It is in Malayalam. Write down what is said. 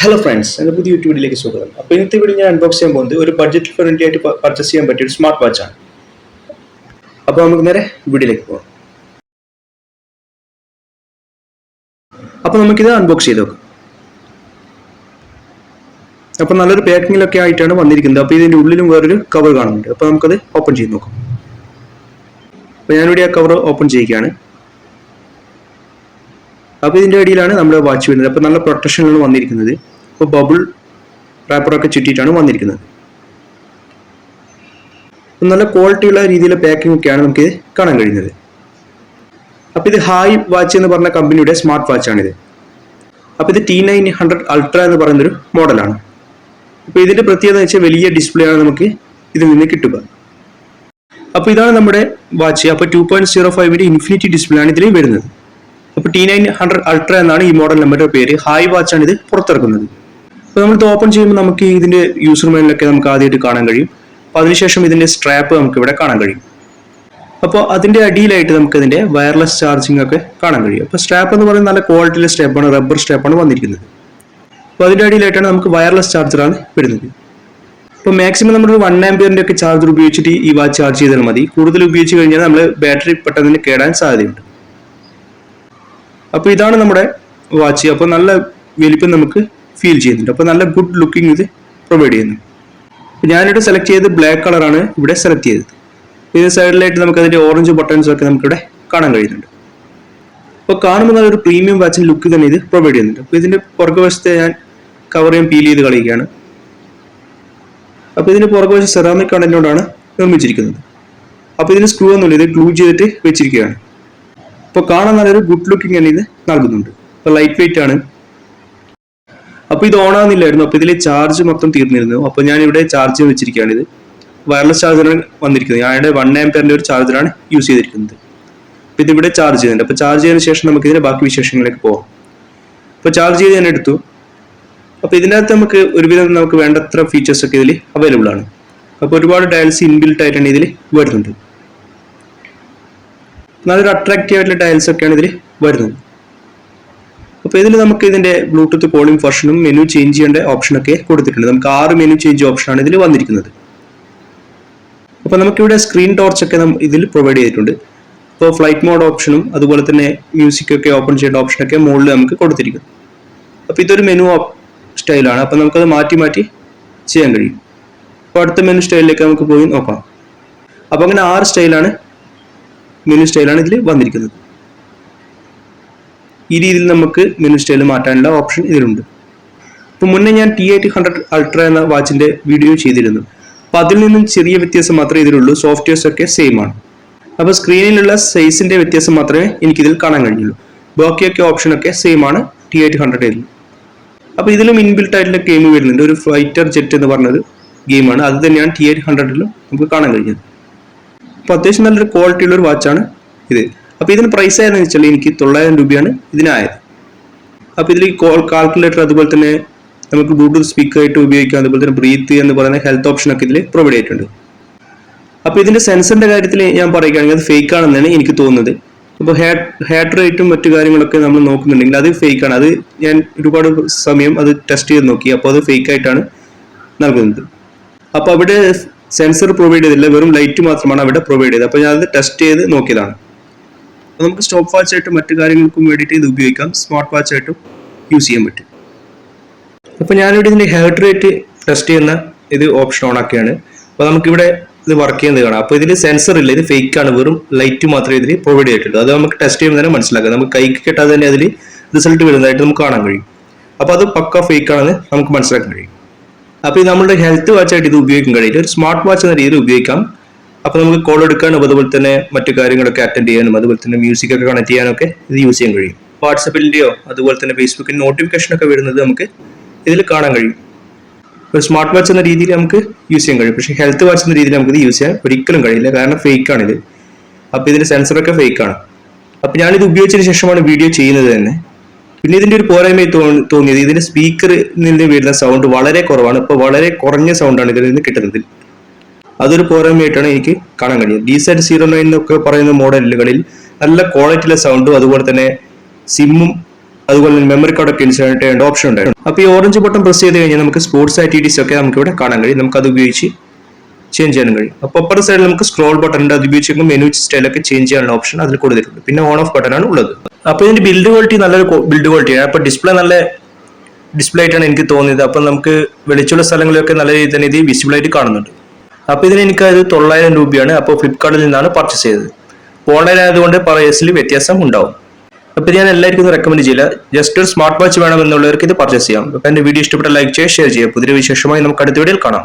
ഹലോ ഫ്രണ്ട്സ് എന്റെ പുതിയ യൂട്യൂബ് വീഡിയോയിലേക്ക് സ്വാഗതം. അപ്പോൾ ഇന്നത്തെ വീഡിയോ ഞാൻ അൺബോക്സ് ചെയ്യാൻ പോകുന്നത് ഒരു ബഡ്ജറ്റ് ഫ്രണ്ട്ലി ആയിട്ട് പർച്ചേസ് ചെയ്യാൻ പറ്റിയ ഒരു സ്മാർട്ട് വാച്ചാണ് അപ്പോൾ നമുക്ക് നേരെ വീഡിയോയിലേക്ക് പോകാം അപ്പോൾ നമുക്കിത് അൺബോക്സ് ചെയ്ത് നോക്കാം. അപ്പോൾ നല്ലൊരു പാക്കിങ്ങിലൊക്കെ ആയിട്ടാണ് വന്നിരിക്കുന്നത്. അപ്പോൾ ഇതിന്റെ ഉള്ളിലും വേറൊരു കവർ കാണുന്നുണ്ട്. അപ്പോൾ നമുക്കത് ഓപ്പൺ ചെയ്ത് നോക്കാം. അപ്പോൾ ഞാനിവിടെ ആ കവർ ഓപ്പൺ ചെയ്യുകയാണ്. അപ്പോൾ ഇതിന്റെ അടിയിലാണ് നമ്മുടെ വാച്ച് വരുന്നത് അപ്പോൾ നല്ല പ്രൊട്ടക്ഷനാണ് വന്നിരിക്കുന്നത്. അപ്പോൾ ബബിൾ റാപ്പറൊക്കെ ചുറ്റിയിട്ടാണ് വന്നിരിക്കുന്നത്. നല്ല ക്വാളിറ്റിയുള്ള രീതിയിലെ പാക്കിംഗ് ഒക്കെയാണ് നമുക്ക് കാണാൻ കഴിയുന്നത്. അപ്പോൾ ഇത് ഹായ് വാച്ച് എന്ന് പറഞ്ഞ കമ്പനിയുടെ സ്മാർട്ട് വാച്ചാണിത് അപ്പോൾ ഇത് ടി നയൻ ഹൺഡ്രഡ് അൾട്ര എന്ന് പറയുന്നൊരു മോഡലാണ് അപ്പോൾ ഇതിന്റെ പ്രത്യേകത വെച്ചാൽ വലിയ ഡിസ്പ്ലേ ആണ് നമുക്ക് ഇതിൽ നിന്ന് കിട്ടുക. അപ്പോൾ ഇതാണ് നമ്മുടെ വാച്ച് അപ്പോൾ ടു പോയിന്റ് സീറോ ഫൈവിന്റെ ഇൻഫിനിറ്റി ഡിസ്പ്ലേ ആണ് ഇതിൽ വരുന്നത്. അപ്പോൾ ടി നയൻ ഹൺഡ്രഡ് അൾട്ര എന്നാണ് ഈ മോഡൽ നമ്പറിന്റെ പേര്. ഹായ് ആണ് ഇത് പുറത്തിറക്കുന്നത്. അപ്പോൾ നമ്മൾ ഇത് ഓപ്പൺ ചെയ്യുമ്പോൾ നമുക്ക് ഇതിന്റെ യൂസർ മെയിലൊക്കെ നമുക്ക് ആദ്യമായിട്ട് കാണാൻ കഴിയും. അപ്പോൾ അതിനുശേഷം ഇതിന്റെ സ്ട്രാപ്പ് നമുക്ക് ഇവിടെ കാണാൻ കഴിയും. അപ്പോൾ അതിന്റെ അടിയിലായിട്ട് നമുക്ക് ഇതിന്റെ വയർലെസ് ചാർജിംഗ് ഒക്കെ കാണാൻ കഴിയും. അപ്പോൾ സ്ട്രാപ്പ് എന്ന് പറയുന്നത് നല്ല ക്വാളിറ്റിയിലെ സ്ട്രാപ്പാണ് റബ്ബർ സ്ട്രാപ്പാണ് വന്നിരിക്കുന്നത്. അപ്പോൾ അതിന്റെ അടിയിലായിട്ടാണ് നമുക്ക് വയർലെസ് ചാർജറാണ് വരുന്നത്. ഇപ്പോൾ മാക്സിമം നമ്മൾ വൺ ആംപിയറിന്റെ ഒക്കെ ചാർജർ ഉപയോഗിച്ചിട്ട് ഈ വാച്ച് ചാർജ് ചെയ്താൽ മതി. കൂടുതൽ ഉപയോഗിച്ച് കഴിഞ്ഞാൽ നമ്മൾ ബാറ്ററി പെട്ടെന്ന് കേടാൻ സാധ്യതയുണ്ട്. അപ്പോൾ ഇതാണ് നമ്മുടെ വാച്ച്. അപ്പോൾ നല്ല വലിപ്പം നമുക്ക് ഫീൽ ചെയ്യുന്നുണ്ട്. അപ്പോൾ നല്ല ഗുഡ് ലുക്കിംഗ് ഇത് പ്രൊവൈഡ് ചെയ്യുന്നു. ഞാനിവിടെ സെലക്ട് ചെയ്ത് ബ്ലാക്ക് കളറാണ് ഇവിടെ സെലക്ട് ചെയ്തത്. ഇത് സൈഡിലായിട്ട് നമുക്ക് അതിന്റെ ഓറഞ്ച് ബട്ടൺസ് ഒക്കെ നമുക്ക് ഇവിടെ കാണാൻ കഴിയുന്നുണ്ട്. അപ്പോൾ കാണുമ്പോൾ നല്ലൊരു പ്രീമിയം വാച്ചിന്റെ ലുക്ക് തന്നെ ഇത് പ്രൊവൈഡ് ചെയ്യുന്നുണ്ട്. അപ്പോൾ ഇതിന്റെ പുറകുവശത്തെ ഞാൻ കവർ ചെയ്യാൻ പീൽ ചെയ്ത് കളിക്കുകയാണ് അപ്പോൾ ഇതിന്റെ പുറകുവശം സെറാമിക് കണ്ടന്റോടാണ് നിർമ്മിച്ചിരിക്കുന്നത്. അപ്പോൾ ഇതിന് സ്ക്രൂ ഒന്നുമില്ല. ഇത് ഗ്ലൂ ചെയ്തിട്ട് വെച്ചിരിക്കുകയാണ്. അപ്പോൾ കാണാൻ നല്ലൊരു ഗുഡ് ലുക്കിംഗ് തന്നെ ഇത് നൽകുന്നുണ്ട്. അപ്പോൾ ലൈറ്റ് വെയിറ്റ് ആണ്. അപ്പോൾ ഇത് ഓൺ ആവുന്നില്ലായിരുന്നു. അപ്പോൾ ഇതിലെ ചാർജ് മൊത്തം തീർന്നിരുന്നു. അപ്പോൾ ഞാൻ ഇവിടെ ചാർജ് വെച്ചിരിക്കുകയാണ് ഇത്. വയർലെസ് ചാർജറാണ് വന്നിരിക്കുന്നത്. ഞാനിവിടെ വൺ ആംപിയറിന്റെ ഒരു ചാർജറാണ് യൂസ് ചെയ്തിരിക്കുന്നത്. അപ്പോൾ ഇതിവിടെ ചാർജ് ചെയ്യുന്നുണ്ട്. അപ്പോൾ ചാർജ് ചെയ്തതിനു ശേഷം നമുക്ക് ഇതിന്റെ ബാക്കി വിശേഷങ്ങളിലേക്ക് പോകാം അപ്പോൾ ചാർജ് ചെയ്ത് ഞാൻ എടുത്തു. അപ്പോൾ ഇതിനകത്ത് നമുക്ക് ഒരുവിധം നമുക്ക് വേണ്ടത്ര ഫീച്ചേഴ്സ് ഒക്കെ ഇതിൽ അവൈലബിൾ ആണ്. അപ്പോൾ ഒരുപാട് ഡയൽസ് ഇൻബിൽട്ട് ആയിട്ടാണ് ഇതിൽ വരുന്നുണ്ട്. നല്ലൊരു അട്രാക്റ്റീവ് ആയിട്ടുള്ള ടൈൽസ് ഒക്കെയാണ് ഇതിൽ വരുന്നത്. അപ്പോൾ ഇതിൽ നമുക്ക് ഇതിന്റെ ബ്ലൂടൂത്ത് കോളിംഗ് ഫംഗ്ഷനും മെനു ചേഞ്ച് ചെയ്യേണ്ട ഓപ്ഷനൊക്കെ കൊടുത്തിട്ടുണ്ട്. നമുക്ക് ആറ് മെനു ചേഞ്ച് ഓപ്ഷനാണ് ഇതിൽ വന്നിരിക്കുന്നത്. അപ്പോൾ നമുക്കിവിടെ സ്ക്രീൻ ടോർച്ച് ഒക്കെ നം- ഇതിൽ പ്രൊവൈഡ് ചെയ്തിട്ടുണ്ട്. അപ്പോൾ ഫ്ലൈറ്റ് മോഡ് ഓപ്ഷനും അതുപോലെ തന്നെ മ്യൂസിക് ഒക്കെ ഓപ്പൺ ചെയ്യേണ്ട ഓപ്ഷനൊക്കെ മുകളിൽ നമുക്ക് കൊടുത്തിരിക്കുന്നു. അപ്പോൾ ഇതൊരു മെനു സ്റ്റൈലാണ് അപ്പോൾ നമുക്കത് മാറ്റി മാറ്റി ചെയ്യാൻ കഴിയും. അപ്പോൾ അടുത്ത മെനു സ്റ്റൈലിലേക്ക് നമുക്ക് പോയി നോക്കാം. അപ്പോൾ അങ്ങനെ ആറ് സ്റ്റൈലാണ് മെനു സ്റ്റൈലാണ് ഇതിൽ വന്നിരിക്കുന്നത്. ഈ രീതിയിൽ നമുക്ക് മെനു സ്റ്റൈൽ മാറ്റാനുള്ള ഓപ്ഷൻ ഇതിലുണ്ട്. ഇപ്പോൾ മുന്നേ ഞാൻ ടി എയ്റ്റ് ഹൺഡ്രഡ് അൾട്ര എന്ന വാച്ചിന്റെ വീഡിയോ ചെയ്തിരുന്നു. അപ്പോൾ അതിൽ നിന്നും ചെറിയ വ്യത്യാസം മാത്രമേ ഇതിലുള്ളൂ. സോഫ്റ്റ്വെയർസ് ഒക്കെ സെയിം ആണ്. അപ്പോൾ സ്ക്രീനിലുള്ള സൈസിന്റെ വ്യത്യാസം മാത്രമേ എനിക്കിതിൽ കാണാൻ കഴിഞ്ഞുള്ളൂ. ബാക്കിയൊക്കെ ഓപ്ഷനൊക്കെ സെയിം ആണ് ടി എയ്റ്റ് ഹൺഡ്രഡിൽ അപ്പോൾ ഇതിലും ഇൻബിൽട്ട് ആയിട്ടുള്ള ഗെയിം വരുന്നുണ്ട്. ഒരു ഫൈറ്റർ ജെറ്റ് എന്ന് പറഞ്ഞൊരു ഗെയിമാണ് അത് തന്നെയാണ് ടി എയ്റ്റ് ഹൺഡ്രഡിലും നമുക്ക് കാണാൻ കഴിഞ്ഞത്. അപ്പോൾ അത്യാവശ്യം നല്ലൊരു ക്വാളിറ്റി ഉള്ള ഒരു വാച്ചാണ് ഇത്. അപ്പോൾ ഇതിന് പ്രൈസ് ആയെന്ന് വെച്ചാൽ എനിക്ക് തൊള്ളായിരം രൂപയാണ് ഇതിനായത് അപ്പോൾ ഇതിൽ കോൾ കാൽക്കുലേറ്റർ അതുപോലെ തന്നെ നമുക്ക് ബ്ലൂടൂത്ത് സ്പീക്കർ ആയിട്ട് ഉപയോഗിക്കാം അതുപോലെ തന്നെ ബ്രീത്ത് എന്ന് പറയുന്ന ഹെൽത്ത് ഓപ്ഷൻ ഒക്കെ ഇതിൽ പ്രൊവൈഡ് ചെയ്തിട്ടുണ്ട്. അപ്പോൾ ഇതിന്റെ സെൻസറിന്റെ കാര്യത്തിൽ ഞാൻ പറയുകയാണെങ്കിൽ അത് ഫേക്ക് ആണെന്നാണ് എനിക്ക് തോന്നുന്നത്. അപ്പോൾ ഹാർട്ട് റേറ്റും മറ്റു കാര്യങ്ങളൊക്കെ നമ്മൾ നോക്കുന്നുണ്ടെങ്കിൽ അത് ഫേക്ക് ആണ്. അത് ഞാൻ ഒരുപാട് സമയം അത് ടെസ്റ്റ് ചെയ്ത് നോക്കി. അപ്പോൾ അത് ഫേക്ക് ആയിട്ടാണ് നൽകുന്നത്. അപ്പോൾ അവിടെ സെൻസർ പ്രൊവൈഡ് ചെയ്തില്ല വെറും ലൈറ്റ് മാത്രമാണ് അവിടെ പ്രൊവൈഡ് ചെയ്തത്. അപ്പോൾ ഞാൻ അത് ടെസ്റ്റ് ചെയ്ത് നോക്കിയതാണ്. നമുക്ക് സ്റ്റോപ്പ് വാച്ച് ആയിട്ടും മറ്റു കാര്യങ്ങൾക്കും വേണ്ടിയിട്ട് ഇത് ഉപയോഗിക്കാം. സ്മാർട്ട് വാച്ച് ആയിട്ടും യൂസ് ചെയ്യാൻ പറ്റും. അപ്പോൾ ഞാനിവിടെ ഇതിന്റെ ഹാർട്ട് റേറ്റ് ടെസ്റ്റ് ചെയ്യുന്ന ഇത് ഓപ്ഷൻ ഓൺ ആക്കിയാണ്. അപ്പോൾ നമുക്കിവിടെ ഇത് വർക്ക് ചെയ്യുന്നത് കാണാം. അപ്പോൾ ഇതിൽ സെൻസർ ഇല്ല. ഇത് ഫേക്ക് ആണ്. വെറും ലൈറ്റ് മാത്രമേ ഇതിൽ പ്രൊവൈഡ് ചെയ്തിട്ടുള്ളൂ. അത് നമുക്ക് ടെസ്റ്റ് ചെയ്യുമ്പോൾ തന്നെ മനസ്സിലാക്കാം. നമുക്ക് കൈക്ക് കിട്ടാതെ തന്നെ അതിൽ റിസൾട്ട് വരുന്നതായിട്ട് നമുക്ക് കാണാൻ കഴിയും. അപ്പോൾ അത് പക്ക ഫേക്ക് ആണെന്ന് നമുക്ക് മനസ്സിലാക്കാൻ കഴിയും. അപ്പോൾ ഇത് നമ്മുടെ ഹെൽത്ത് വാച്ച് ആയിട്ട് ഇത് ഉപയോഗിക്കാൻ കഴിയില്ല. ഒരു സ്മാർട്ട് വാച്ച് എന്ന രീതിയിൽ ഉപയോഗിക്കാം. അപ്പോൾ നമുക്ക് കോൾ എടുക്കാനും അതുപോലെ തന്നെ മറ്റു കാര്യങ്ങളൊക്കെ അറ്റൻഡ് ചെയ്യാനും അതുപോലെ തന്നെ മ്യൂസിക് ഒക്കെ കണക്ട് ചെയ്യാനൊക്കെ ഇത് യൂസ് ചെയ്യാൻ കഴിയും. വാട്സപ്പിന്റെയോ അതുപോലെ തന്നെ ഫേസ്ബുക്കിൽ നോട്ടിഫിക്കേഷൻ ഒക്കെ വരുന്നത് നമുക്ക് ഇതിൽ കാണാൻ കഴിയും. ഒരു സ്മാർട്ട് വാച്ച് എന്ന രീതിയിൽ നമുക്ക് യൂസ് ചെയ്യാൻ കഴിയും. പക്ഷേ ഹെൽത്ത് വാച്ച് എന്ന രീതിയിൽ നമുക്ക് ഇത് യൂസ് ചെയ്യാൻ ഒരിക്കലും കഴിയില്ല. കാരണം ഇത് അപ്പോൾ ഇതിന്റെ സെൻസറൊക്കെ ഫേക്ക് ആണ്. അപ്പോൾ ഞാനിത് ഉപയോഗിച്ചതിന് ശേഷമാണ് വീഡിയോ ചെയ്യുന്നത് തന്നെ. പിന്നെ ഇതിന്റെ ഒരു പോരായ്മയായി തോന്നി- തോന്നിയത് ഇതിന്റെ സ്പീക്കറിൽ നിന്ന് വരുന്ന സൗണ്ട് വളരെ കുറവാണ്. ഇപ്പോൾ വളരെ കുറഞ്ഞ സൗണ്ടാണ് ഇതിൽ നിന്ന് കിട്ടുന്നത്. അതൊരു പോരായ്മയായിട്ടാണ് എനിക്ക് കാണാൻ കഴിയുന്നത്. ഡി സെറ്റ് സീറോ നയൻ എന്നൊക്കെ പറയുന്ന മോഡലുകളിൽ നല്ല ക്വാളിറ്റിയിലെ സൗണ്ടും അതുപോലെ തന്നെ സിമ്മും അതുപോലെ തന്നെ മെമ്മറി കാർഡൊക്കെ ഇൻസ്റ്റാൾ ചെയ്യേണ്ട ഓപ്ഷൻ ഉണ്ടായിരുന്നു. അപ്പോൾ ഈ ഓറഞ്ച് ബട്ടൺ പ്രസ് ചെയ്ത് കഴിഞ്ഞാൽ നമുക്ക് സ്പോർട്സ് ആക്ടിവിറ്റീസ് ഒക്കെ നമുക്ക് ഇവിടെ കാണാൻ കഴിയും. നമുക്ക് അത് ഉപയോഗിച്ച് ചേഞ്ച് ചെയ്യാൻ കഴിയും. അപ്പോൾ അപ്പർ സൈഡിൽ നമുക്ക് സ്ക്രോൾ ബട്ടൺ ഉണ്ട് അത് ഉപയോഗിച്ച് മെനു സ്റ്റൈലൊക്കെ ചേഞ്ച് ചെയ്യാനുള്ള ഓപ്ഷൻ അതിൽ കൊടുത്തിട്ടുണ്ട്. പിന്നെ ഓൺ ഓഫ് ബട്ടൺ ആണ് ഉള്ളത്. അപ്പോൾ ഇതിന്റെ ബിൽഡ് ക്വാളിറ്റി നല്ലൊരു ബിൽഡ് ക്വാളിറ്റിയാണ് അപ്പോൾ ഡിസ്പ്ലേ നല്ല ഡിസ്പ്ലേ ആയിട്ടാണ് എനിക്ക് തോന്നിയത്. അപ്പം നമുക്ക് വെളിച്ചുള്ള സ്ഥലങ്ങളിലൊക്കെ നല്ല രീതിയിൽ തന്നെ ഇത് വിസിബിൾ ആയിട്ട് കാണുന്നുണ്ട്. അപ്പോൾ ഇതിന് എനിക്ക് അത് തൊള്ളായിരം രൂപയാണ്. അപ്പോൾ ഫ്ലിപ്കാർട്ടിൽ നിന്നാണ് പർച്ചേസ് ചെയ്തത്. ഓൺലൈൻ ആയതുകൊണ്ട് പ്രൈസിൽ വ്യത്യാസം ഉണ്ടാവും. അപ്പോൾ ഞാൻ എല്ലാവർക്കും റെക്കമെൻഡ് ചെയ്യില്ല. ജസ്റ്റ് ഒരു സ്മാർട്ട് വാച്ച് വേണമെന്നുള്ളവർക്ക് ഇത് പർച്ചേസ് ചെയ്യാം. അപ്പോൾ എന്റെ വീഡിയോ ഇഷ്ടപ്പെട്ട ലൈക്ക് ചെയ്യുക ഷെയർ ചെയ്യുക. പുതിയ വിശേഷമായി നമുക്ക് അടുത്ത വീഡിയോയിൽ കാണാം.